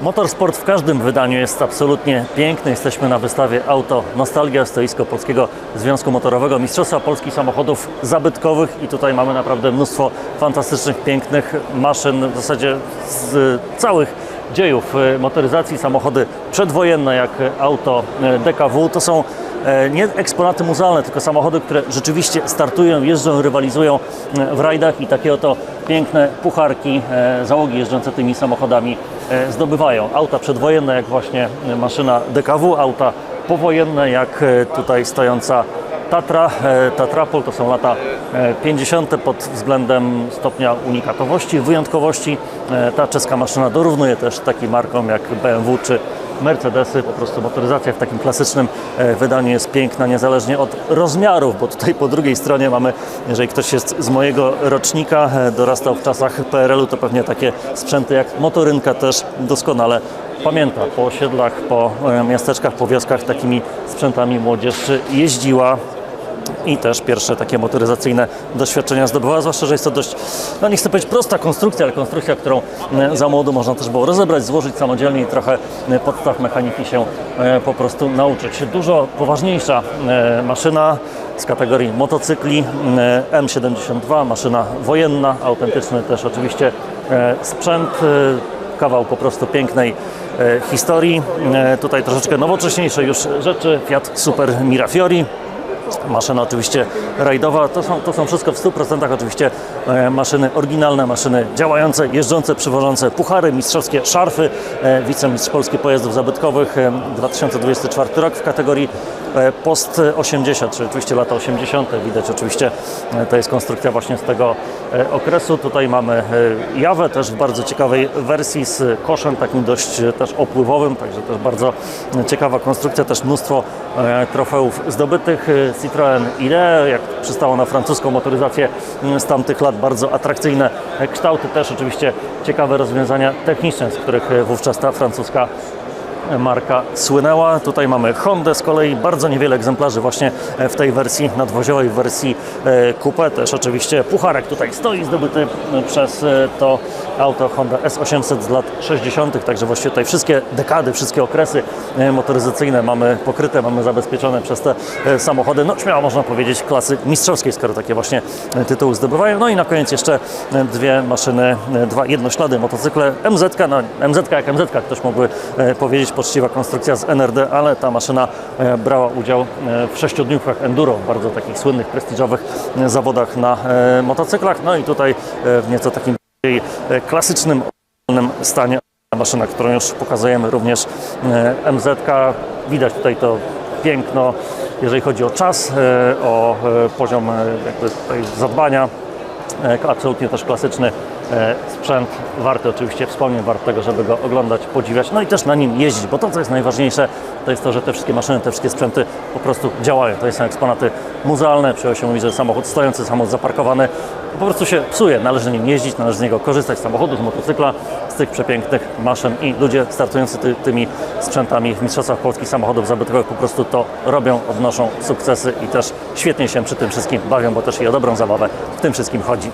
Motorsport w każdym wydaniu jest absolutnie piękny. Jesteśmy na wystawie Auto Nostalgia, stoisko Polskiego Związku Motorowego, Mistrzostwa Polskich Samochodów Zabytkowych i tutaj mamy naprawdę mnóstwo fantastycznych, pięknych maszyn, w zasadzie z całych dziejów e, motoryzacji, samochody przedwojenne jak auto e, DKW. To są nie eksponaty muzealne, tylko samochody, które rzeczywiście startują, jeżdżą, rywalizują e, w rajdach i takie oto piękne pucharki e, załogi jeżdżące tymi samochodami e, zdobywają. Auta przedwojenne jak właśnie e, maszyna DKW, auta powojenne jak e, tutaj stojąca Tatra, e, Tatrapol to są lata e, 50. pod względem stopnia unikatowości, wyjątkowości. E, Ta czeska maszyna dorównuje też takim markom jak BMW czy Mercedesy. Po prostu motoryzacja w takim klasycznym e, wydaniu jest piękna, niezależnie od rozmiarów, bo tutaj po drugiej stronie mamy, jeżeli ktoś jest z mojego rocznika, e, dorastał w czasach PRL-u, to pewnie takie sprzęty jak motorynka też doskonale pamięta. Po osiedlach, po e, miasteczkach, po wioskach takimi sprzętami młodzież jeździła i też pierwsze takie motoryzacyjne doświadczenia zdobywała, zwłaszcza, że jest to dość, no nie chcę powiedzieć prosta konstrukcja, ale konstrukcja, którą e, za młodu można też było rozebrać, złożyć samodzielnie i trochę e, podstaw mechaniki się e, po prostu nauczyć. Dużo poważniejsza maszyna z kategorii motocykli e, M72, maszyna wojenna, autentyczny też oczywiście sprzęt, kawał po prostu pięknej historii. Tutaj troszeczkę nowocześniejsze już rzeczy, Fiat Super Mirafiori, Maszyna oczywiście rajdowa, to są, to są wszystko w 100% oczywiście e, maszyny oryginalne, maszyny działające, jeżdżące, przywożące puchary, mistrzowskie szarfy, e, wicemistrz Polski Pojazdów Zabytkowych e, 2024 rok w kategorii e, post 80, czyli oczywiście lata 80. Widać oczywiście, e, to jest konstrukcja właśnie z tego e, okresu. Tutaj mamy e, Jawę też w bardzo ciekawej wersji z koszem takim dość e, też opływowym, także też bardzo e, ciekawa konstrukcja, też mnóstwo e, trofeów zdobytych. E, Citroën Ile, jak przystało na francuską motoryzację z tamtych lat, bardzo atrakcyjne kształty, też oczywiście ciekawe rozwiązania techniczne, z których wówczas ta francuska marka słynęła. Tutaj mamy Hondę z kolei, bardzo niewiele egzemplarzy właśnie w tej wersji nadwoziowej, w wersji e, coupe. Też oczywiście pucharek tutaj stoi, zdobyty przez e, to auto Honda S800 z lat 60. Także właściwie tutaj wszystkie dekady, wszystkie okresy e, motoryzacyjne mamy pokryte, mamy zabezpieczone przez te e, samochody. No śmiało można powiedzieć klasy mistrzowskiej, skoro takie właśnie e, tytuły zdobywają. No i na koniec jeszcze e, dwie maszyny, e, dwa jednoślady, motocykle MZ, no MZ jak MZ, ktoś mógłby e, powiedzieć, poczciwa konstrukcja z NRD, ale ta maszyna e, brała udział e, w sześciodniówkach enduro, bardzo takich słynnych, prestiżowych e, zawodach na motocyklach. No i tutaj w nieco takim klasycznym stanie maszyna, którą już pokazujemy również MZ. Widać tutaj to piękno, jeżeli chodzi o czas, o poziom jakby zadbania. Absolutnie też klasyczny sprzęt, warty oczywiście wspomnień, wart tego, żeby go oglądać, podziwiać, no i też na nim jeździć, bo to, co jest najważniejsze, to jest to, że te wszystkie maszyny, te wszystkie sprzęty po prostu działają. To są eksponaty muzealne, przyjął się mówić, że samochód stojący, samochód zaparkowany, po prostu się psuje, należy nim jeździć, należy z niego korzystać, z samochodu, z motocykla, z tych przepięknych maszyn i ludzie startujący ty, tymi sprzętami w Mistrzostwach Polskich Samochodów Zabytkowych po prostu to robią, odnoszą sukcesy i też świetnie się przy tym wszystkim bawią, bo też i o dobrą zabawę w tym wszystkim chodzi.